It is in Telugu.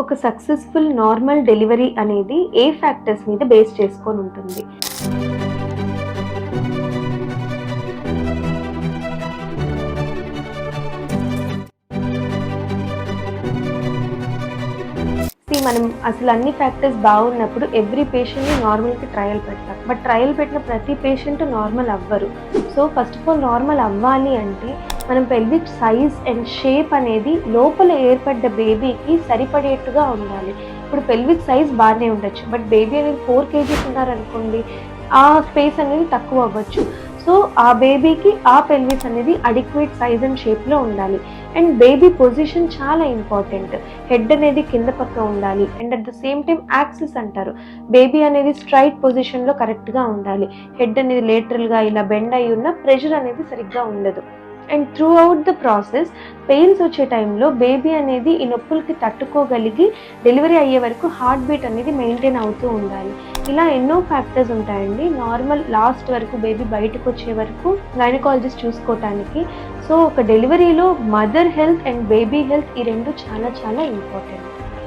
ఒక సక్సెస్ఫుల్ నార్మల్ డెలివరీ అనేది ఏ ఫ్యాక్టర్స్ మీద బేస్ చేసుకొని ఉంటుంది? మనం అసలు అన్ని ఫ్యాక్టర్స్ బాగున్నప్పుడు ఎవ్రీ పేషెంట్ని నార్మల్కి ట్రయల్ పెడతాం. బట్ ట్రయల్ పెట్టిన ప్రతి పేషెంట్ నార్మల్ అవ్వరు. So first of all normal అవ్వాలి అంటే మనం పెల్విక్ సైజ్ అండ్ షేప్ అనేది లోపల ఏర్పడ్డ బేబీకి సరిపడేట్టుగా ఉండాలి. ఇప్పుడు పెల్విక్ సైజ్ బాగానే ఉండొచ్చు. బట్ బేబీ అనేది ఫోర్ కేజీస్ ఉన్నారనుకోండి ఆ స్పేస్ అనేది తక్కువ అవ్వచ్చు. సో ఆ బేబీకి ఆ పెల్విస్ అనేది అడిక్వేట్ సైజ్ అండ్ షేప్లో ఉండాలి. అండ్ బేబీ పొజిషన్ చాలా ఇంపార్టెంట్ హెడ్ అనేది కింద పక్క ఉండాలి. And at the same time axis అంటారు. బేబీ అనేది స్ట్రైట్ పొజిషన్లో కరెక్ట్గా ఉండాలి. హెడ్ అనేది లేటరల్గా ఇలా బెండ్ అయి ఉన్న ప్రెషర్ అనేది సరిగ్గా ఉండదు. And throughout the process pains వచ్చే టైంలో బేబీ అనేది ఈ నొప్పులకి తట్టుకోగలిగి డెలివరీ అయ్యే వరకు హార్ట్ బీట్ అనేది మెయింటైన్ అవుతూ ఉండాలి. ఇలా ఎన్నో ఫ్యాక్టర్స్ ఉంటాయండి. నార్మల్ లాస్ట్ వరకు బేబీ బయటకు వచ్చే వరకు గైనకాలజిస్ట్ చూసుకోవటానికి సో ఒక డెలివరీలో mother health and baby health ఈ రెండు చాలా చాలా ఇంపార్టెంట్